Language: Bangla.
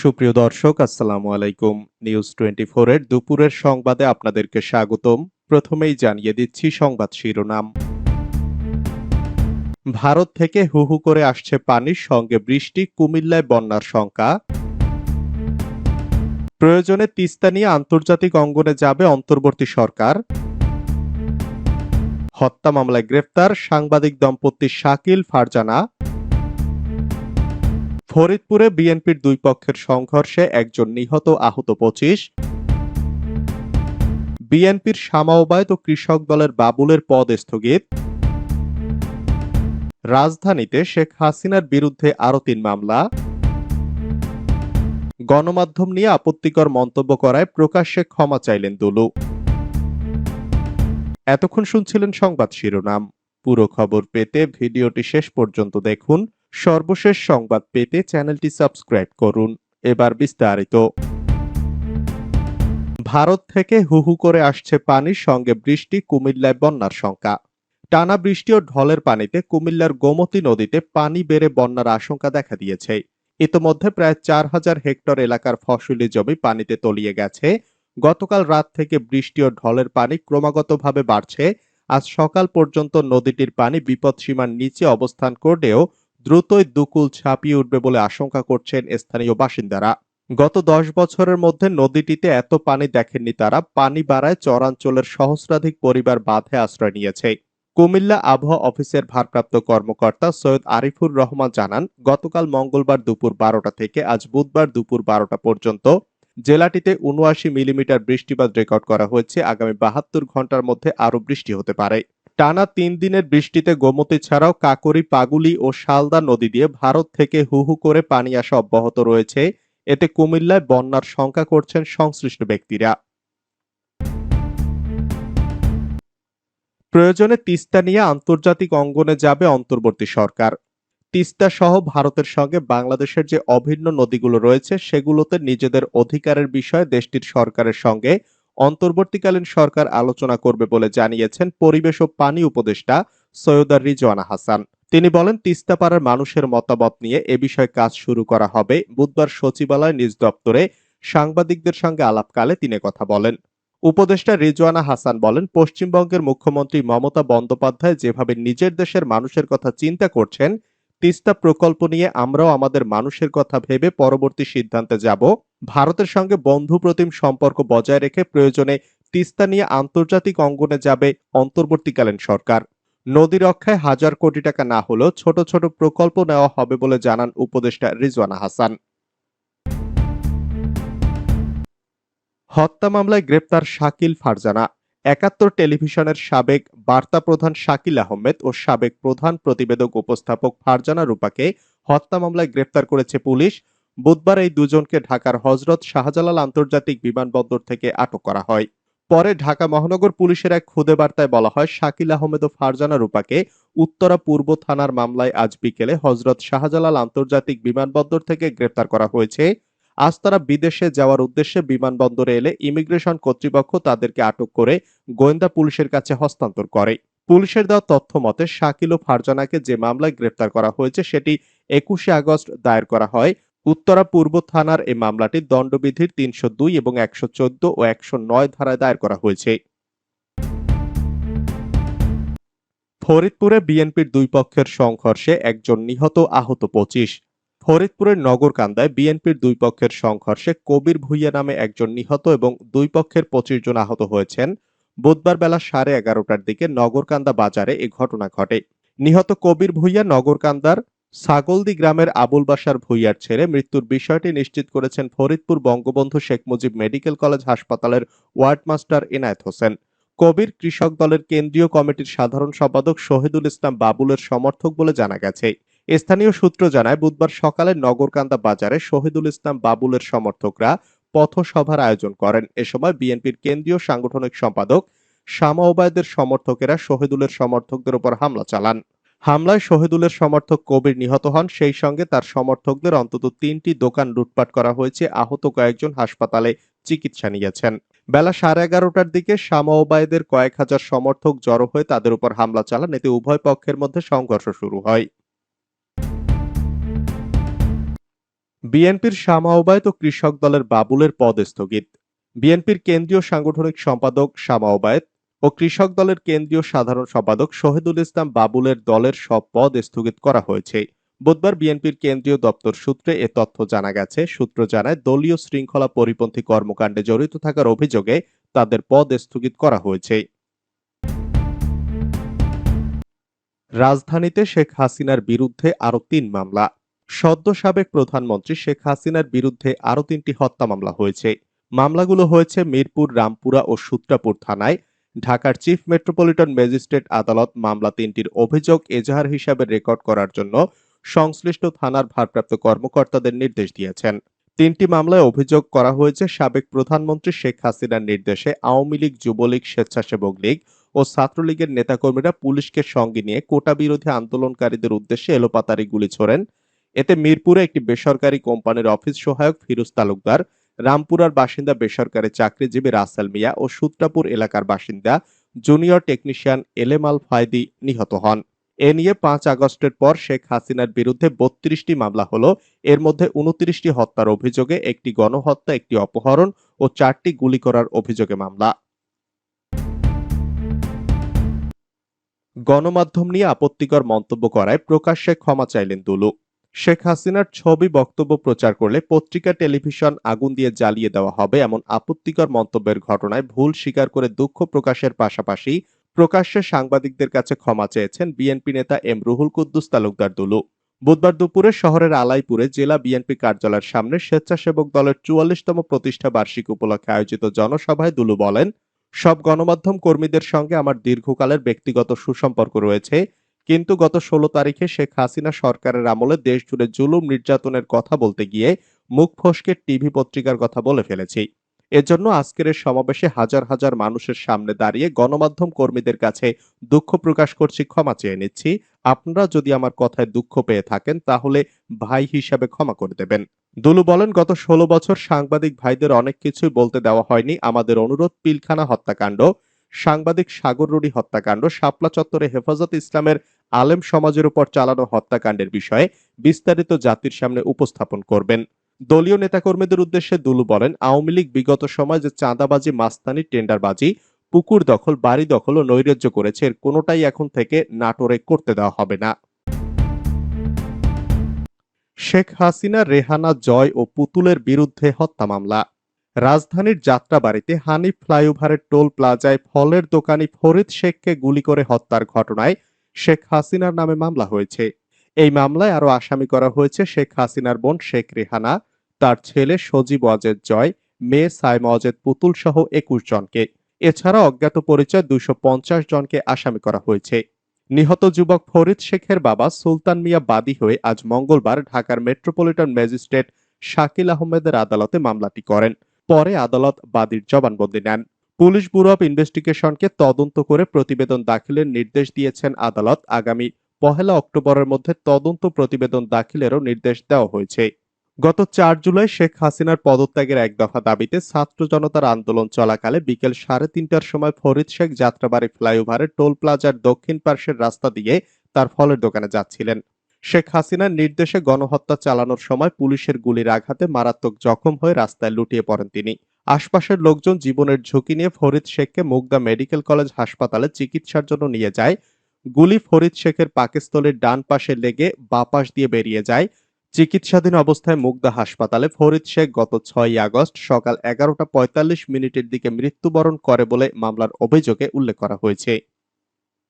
সুপ্রিয় দর্শক, আসসালামু আলাইকুম। নিউজ টোয়েন্টি এর দুপুরের সংবাদে আপনাদেরকে স্বাগতম। প্রথমেই জানিয়ে দিচ্ছি সংবাদ শিরোনাম। ভারত থেকে হু হু করে আসছে পানির সঙ্গে বৃষ্টি, কুমিল্লায় বন্যার শঙ্কা। প্রয়োজনে তিস্তা নিয়ে আন্তর্জাতিক অঙ্গনে যাবে অন্তর্বর্তী সরকার। হত্যা মামলায় গ্রেফতার সাংবাদিক দম্পতি শাকিল ফারজানা। ফরিদপুরে বিএনপির দুই পক্ষের সংঘর্ষে একজন নিহত, আহত পঁচিশ। বিএনপির সামাওবায়ত ও কৃষক দলের বাবুলের পদ স্থগিত। রাজধানীতে শেখ হাসিনার বিরুদ্ধে আরও তিন মামলা। গণমাধ্যম নিয়ে আপত্তিকর মন্তব্য করায় প্রকাশ্যে ক্ষমা চাইলেন দুলু। এতক্ষণ শুনছিলেন সংবাদ শিরোনাম। পুরো খবর পেতে ভিডিওটি শেষ পর্যন্ত দেখুন। সর্বশেষ সংবাদ পেতে চ্যানেলটি সাবস্ক্রাইব করুন। এবার বিস্তারিত। ভারত থেকে হুহু করে আসছে পানির সঙ্গে বৃষ্টি কুমিল্লায় বন্যার শঙ্কা টানা বৃষ্টি ও ঢলের পানিতে কুমিল্লার গোমতী নদীতে পানি বেড়ে বন্যার আশঙ্কা দেখা দিয়েছে। ইতোমধ্যে প্রায় চার হাজার হেক্টর এলাকার ফসলি জমি পানিতে তলিয়ে গেছে। গতকাল রাত থেকে বৃষ্টি ও ঢলের পানি ক্রমাগতভাবে বাড়ছে। আজ সকাল পর্যন্ত নদীটির পানি বিপদসীমার নিচে অবস্থান করলেও দ্রুতই দুকুল ছাপিয়ে উঠবে বলে আশঙ্কা করছেন স্থানীয় বাসিন্দারা। গত দশ বছরের মধ্যে নদীটিতে এত পানি দেখেননি তারা। পানি বাড়ায় চরাঞ্চলের সহস্রাধিক পরিবার বাঁধে আশ্রয় নিয়েছে। কুমিল্লা আবহাওয়া অফিসের ভারপ্রাপ্ত কর্মকর্তা সৈয়দ আরিফুর রহমান জানান, গতকাল মঙ্গলবার দুপুর বারোটা থেকে আজ বুধবার দুপুর বারোটা পর্যন্ত জেলাটিতে উনআশি মিলিমিটার বৃষ্টিপাত রেকর্ড করা হয়েছে। আগামী বাহাত্তর ঘণ্টার মধ্যে আরও বৃষ্টি হতে পারে। টানা তিন দিনের বৃষ্টিতে গোমতী ছাড়াও কাকরি, পাগুলি ও শালদা নদী দিয়ে ভারত থেকে হু হু করে পানি আসা অব্যাহত রয়েছে। এতে কুমিল্লায় বন্যার শঙ্কা করছেন সংশ্লিষ্ট ব্যক্তিরা। প্রয়োজনে তিস্তা নিয়ে আন্তর্জাতিক অঙ্গনে যাবে অন্তর্বর্তী সরকার। তিস্তা সহ ভারতের সঙ্গে বাংলাদেশের যে অভিন্ন নদীগুলো রয়েছে, সেগুলোতে নিজেদের অধিকারের বিষয়ে দেশটির সরকারের সঙ্গে অন্তর্বর্তীকালীন সরকার আলোচনা করবে বলে জানিয়েছেন পরিবেশ ও পানি উপদেষ্টা সৈয়দা রিজওয়ানা হাসান। তিনি বলেন, তিস্তাপাড়ার মানুষের মতামত নিয়ে এ বিষয়ে কাজ শুরু করা হবে। বুধবার সচিবালয় নিজ দপ্তরে সাংবাদিকদের সঙ্গে আলাপকালে তিনি কথা বলেন। উপদেষ্টা রিজওয়ানা হাসান বলেন, পশ্চিমবঙ্গের মুখ্যমন্ত্রী মমতা বন্দ্যোপাধ্যায় যেভাবে নিজের দেশের মানুষের কথা চিন্তা করছেন, তিস্তা প্রকল্প নিয়ে আমরাও আমাদের মানুষের কথা ভেবে পরবর্তী সিদ্ধান্তে যাব। ভারতের সঙ্গে বন্ধুপ্রতিম সম্পর্ক বজায় রেখে প্রয়োজনে তিস্তা নিয়ে আন্তর্জাতিক অঙ্গনে যাবে অন্তর্বর্তীকালীন সরকার। নদী রক্ষায় হাজার কোটি টাকা না হলেও ছোট ছোট প্রকল্প নেওয়া হবে বলে জানান উপদেষ্টা রিজওয়ানা হাসান। হত্যা মামলায় গ্রেপ্তার শাকিল ফারজানা। একাত্তর টেলিভিশনের সাবেক বার্তা প্রধান শাকিল আহমেদ ও সাবেক প্রধান প্রতিবেদক উপস্থাপক ফারজানা রূপাকে হত্যা মামলায় গ্রেপ্তার করেছে পুলিশ। বুধবার এই দুজনকে ঢাকার হজরত শাহজালাল আন্তর্জাতিক বিমানবন্দর থেকে আটক করা হয়। পরে ঢাকা মহানগর পুলিশের এক খুদে বার্তায় বলা হয়, শাকিল আহমেদ ও ফারজানা রূপাকে উত্তরা পূর্ব থানার মামলায় আজ বিকেলে হজরত শাহজালাল আন্তর্জাতিক বিমানবন্দর থেকে গ্রেপ্তার করা হয়েছে। আজ তারা বিদেশে যাওয়ার উদ্দেশ্যে বিমানবন্দরে এলে ইমিগ্রেশন কর্তৃপক্ষ তাদেরকে আটক করে গোয়েন্দা পুলিশের কাছে হস্তান্তর করে। পুলিশের দেওয়া তথ্য মতে, শাকিল ও ফারজানাকে যে মামলায় গ্রেপ্তার করা হয়েছে, সেটি একুশে আগস্ট দায়ের করা হয়। উত্তরা পূর্ব থানার এই মামলাটি দণ্ডবিধির তিনশো দুই এবং একশো চোদ্দ ও একশো নয় ধারায় দায়ের করা হয়েছে। ফরিদপুরে বিএনপির দুই পক্ষের সংঘর্ষে একজন নিহত আহত পঁচিশ। ফরিদপুরের নগরকান্দায় বিএনপির দুই পক্ষের সংঘর্ষে কবির ভুইয়া নামে একজন নিহত এবং দুই পক্ষের পঁচিশ জন আহত হয়েছেন। বুধবার বেলা সাড়ে এগারোটার দিকে নগরকান্দা বাজারে এ ঘটনা ঘটে। নিহত কবির ভুইয়া নগরকান্দার ছাগলদি গ্রামের আবুল বাসার ভুইয়ার ছেলে মৃত্যুর বিষয়টি নিশ্চিত করেছেন ফরিদপুর বঙ্গবন্ধু শেখ মুজিব মেডিকেল কলেজ হাসপাতালের ওয়ার্ড মাস্টার এনায়েত হোসেন। কবির কৃষক দলের কেন্দ্রীয় কমিটির সাধারণ সম্পাদক শহীদুল ইসলাম বাবুলের সমর্থক বলে জানা গেছে। স্থানীয় সূত্র জানায়, বুধবার সকালে নগরকান্দা বাজারে শহীদুল ইসলাম বাবুলের সমর্থকরা পথসভার আয়োজন করেন। এ সময় বিএনপির কেন্দ্রীয় সাংগঠনিক সম্পাদক শামা ওবায়দের সমর্থকেরা শহীদুলের সমর্থকদের উপর হামলা চালান। হামলায় শহীদুলের সমর্থক কবির নিহত হন। সেই সঙ্গে তার সমর্থকদের অন্তত তিনটি দোকান লুটপাট করা হয়েছে। আহত কয়েকজন হাসপাতালে চিকিৎসা নিয়েছেন। বেলা সাড়ে এগারোটার দিকে শামাওবায়েদের কয়েক হাজার সমর্থক জড়ো হয়ে তাদের উপর হামলা চালান। এতে উভয় পক্ষের মধ্যে সংঘর্ষ শুরু হয়। বিএনপির শামা ওবায়দ ও কৃষক দলের বাবুলের পদ স্থগিত বিএনপির কেন্দ্রীয় সাংগঠনিক সম্পাদক শামা ওবায়দ ও কৃষক দলের কেন্দ্রীয় সাধারণ সম্পাদক শহীদুল ইসলাম বাবুলের দলের সব পদ স্থগিত করা হয়েছে। বুধবার বিএনপির কেন্দ্রীয় দপ্তর সূত্রে এ তথ্য জানা গেছে। সূত্র জানায়, দলীয় শৃঙ্খলা পরিপন্থী কর্মকাণ্ডে জড়িত থাকার অভিযোগে তাদের পদ স্থগিত করা হয়েছে। রাজধানীতে শেখ হাসিনার বিরুদ্ধে আরও তিন মামলা। সদ্য সাবেক প্রধানমন্ত্রী শেখ হাসিনার বিরুদ্ধে আরও তিনটি হত্যা মামলা হয়েছে। মামলাগুলো হয়েছে মিরপুর, রামপুরা ও সূত্রাপুর থানায়। ঢাকার চিফ মেট্রোপলিটন ম্যাজিস্ট্রেট আদালত মামলা তিনটির অভিযোগ এজাহার হিসাবে রেকর্ড করার জন্য সংশ্লিষ্ট থানার ভারপ্রাপ্ত কর্মকর্তাদের নির্দেশ দিয়েছেন। তিনটি মামলায় অভিযোগ করা হয়েছে, সাবেক প্রধানমন্ত্রী শেখ হাসিনার নির্দেশে আওয়ামী লীগ, যুবলীগ, স্বেচ্ছাসেবক লীগ ও ছাত্রলীগের নেতাকর্মীরা পুলিশকে সঙ্গে নিয়ে কোটা বিরোধী আন্দোলনকারীদের উদ্দেশ্যে এলোপাতারি গুলি ছোড়েন। এতে মিরপুরে একটি বেসরকারি কোম্পানির অফিস সহায়ক ফিরোজ তালুকদার রামপুরার বাসিন্দা বেসরকারি চাকরিজীবী রাসেল মিয়া ও সূত্রাপুর এলাকার বাসিন্দা জুনিয়র টেকনিশিয়ান এলেমাল ফায়দি নিহত হন। এ নিয়ে পাঁচ আগস্টের পর শেখ হাসিনার বিরুদ্ধে বত্রিশটি মামলা হলো। এর মধ্যে উনত্রিশটি হত্যার অভিযোগে, একটি গণহত্যা, একটি অপহরণ ও চারটি গুলি করার অভিযোগে মামলা। গণমাধ্যম নিয়ে আপত্তিকর মন্তব্য করায় প্রকাশ্যে ক্ষমা চাইলেন দুলু। শেখ হাসিনার ছবি বক্তব্য প্রচার করলে পত্রিকা, টেলিভিশন আগুন দিয়ে জ্বালিয়ে দেওয়া হবে এমন আপত্তিকর মন্তব্যের ঘটনায় ভুল স্বীকার করে দুঃখ প্রকাশের পাশাপাশি প্রকাশ্যে সাংবাদিকদের কাছে ক্ষমা চেয়েছেন বিএনপি নেতা এম রুহুল কুদ্দুস তালুকদার দুলু। বুধবার দুপুরে শহরের আলাইপুরে জেলা বিএনপি কার্যালয়ের সামনে স্বেচ্ছাসেবক দলের চুয়াল্লিশতম প্রতিষ্ঠা বার্ষিক উপলক্ষে আয়োজিত জনসভায় দুলু বলেন, সব গণমাধ্যম কর্মীদের সঙ্গে আমার দীর্ঘকালের ব্যক্তিগত সুসম্পর্ক রয়েছে কিন্তু গত ষোলো তারিখে শেখ হাসিনা সরকারের আমলে দেশ জুড়ে জুলুম নির্যাতনের কথা বলতে গিয়ে মুখ ফসকে টিভি পত্রিকার কথা বলে ফেলেছি। এজন্য আজকের এই সমাবেশে হাজার হাজার মানুষের সামনে দাঁড়িয়ে গণমাধ্যম কর্মীদের কাছে দুঃখ প্রকাশ করছি, ক্ষমা চেয়ে নিচ্ছি। আপনারা যদি আমার কথায় দুঃখ পেয়ে থাকেন, তাহলে ভাই হিসাবে ক্ষমা করে দেবেন। দুলু বলেন, গত ষোলো বছর সাংবাদিক ভাইদের অনেক কিছুই বলতে দেওয়া হয়নি। আমাদের অনুরোধ, পিলখানা হত্যাকাণ্ড। সাংবাদিক সাগর রুডি হত্যাকাণ্ড, শাপলা চত্বরে হেফাজত ইসলামের আলেম সমাজের উপর চালানো হত্যাকাণ্ডের বিষয়ে বিস্তারিত জাতির সামনে উপস্থাপন করবেন। দলীয় নেতাকর্মীদের উদ্দেশ্যে দুলু বলেন, আওয়ামী লীগ বিগত সময় যে চাঁদাবাজি, মাস্তানি, টেন্ডারবাজি, পুকুর দখল, বাড়ি দখল ও নৈরাজ্য করেছে, এর কোনোটাই এখন থেকে নাটোরে করতে দেওয়া হবে না। শেখ হাসিনা, রেহানা, জয় ও পুতুলের বিরুদ্ধে হত্যা মামলা। রাজধানীর যাত্রাবাড়িতে হানিফ ফ্লাইওভারের টোল প্লাজায় ফলের দোকানি ফরিদ শেখকে গুলি করে হত্যার ঘটনায় শেখ হাসিনার নামে মামলা হয়েছে। এই মামলায় আরও আসামি করা হয়েছে শেখ হাসিনার বোন শেখ রেহানা, তার ছেলে সজীব অজেদ জয়, মেয়ে সাইমা অজেদ পুতুল সহ একুশ জনকে। এছাড়া অজ্ঞাত পরিচয় দুশো জনকে আসামি করা হয়েছে। নিহত যুবক ফরিদ শেখের বাবা সুলতান মিয়া বাদী হয়ে আজ মঙ্গলবার ঢাকার মেট্রোপলিটন ম্যাজিস্ট্রেট শাকিল আহমেদের আদালতে মামলাটি করেন। পরে আদালত বাদীর জবানবন্দি নেন। পুলিশ ব্যুরো অব ইনভেস্টিগেশনকে তদন্ত করে প্রতিবেদন দাখিলের নির্দেশ দিয়েছেন আদালত। আগামী পহেলা অক্টোবরের মধ্যে তদন্ত প্রতিবেদন দাখিলেরও নির্দেশ দেওয়া হয়েছে। গত চার জুলাই শেখ হাসিনার পদত্যাগের এক দফা দাবিতে ছাত্র জনতার আন্দোলন চলাকালে বিকেল সাড়ে তিনটার সময় ফরিদ শেখ যাত্রাবাড়ি ফ্লাইওভারের টোল প্লাজার দক্ষিণ পার্শ্বের রাস্তা দিয়ে তার ফলের দোকানে যাচ্ছিলেন। শেখ হাসিনার নির্দেশে গণহত্যা চালানোর সময় পুলিশের গুলির আঘাতে মারাত্মক জখম হয়ে রাস্তায় লুটিয়ে পড়েন তিনি। আশপাশের লোকজন জীবনের ঝুঁকি নিয়ে ফরিদ শেখকে মুগদা মেডিকেল কলেজ হাসপাতালে চিকিৎসার জন্য নিয়ে যায়। গুলি ফরিদ শেখের পাকিস্তলের ডান পাশে লেগে বাপাশ দিয়ে বেরিয়ে যায়। চিকিৎসাধীন অবস্থায় মুগদা হাসপাতালে ফরিদ শেখ গত ছয় আগস্ট সকাল এগারোটা পঁয়তাল্লিশ মিনিটের দিকে মৃত্যুবরণ করে বলে মামলার অভিযোগে উল্লেখ করা হয়েছে।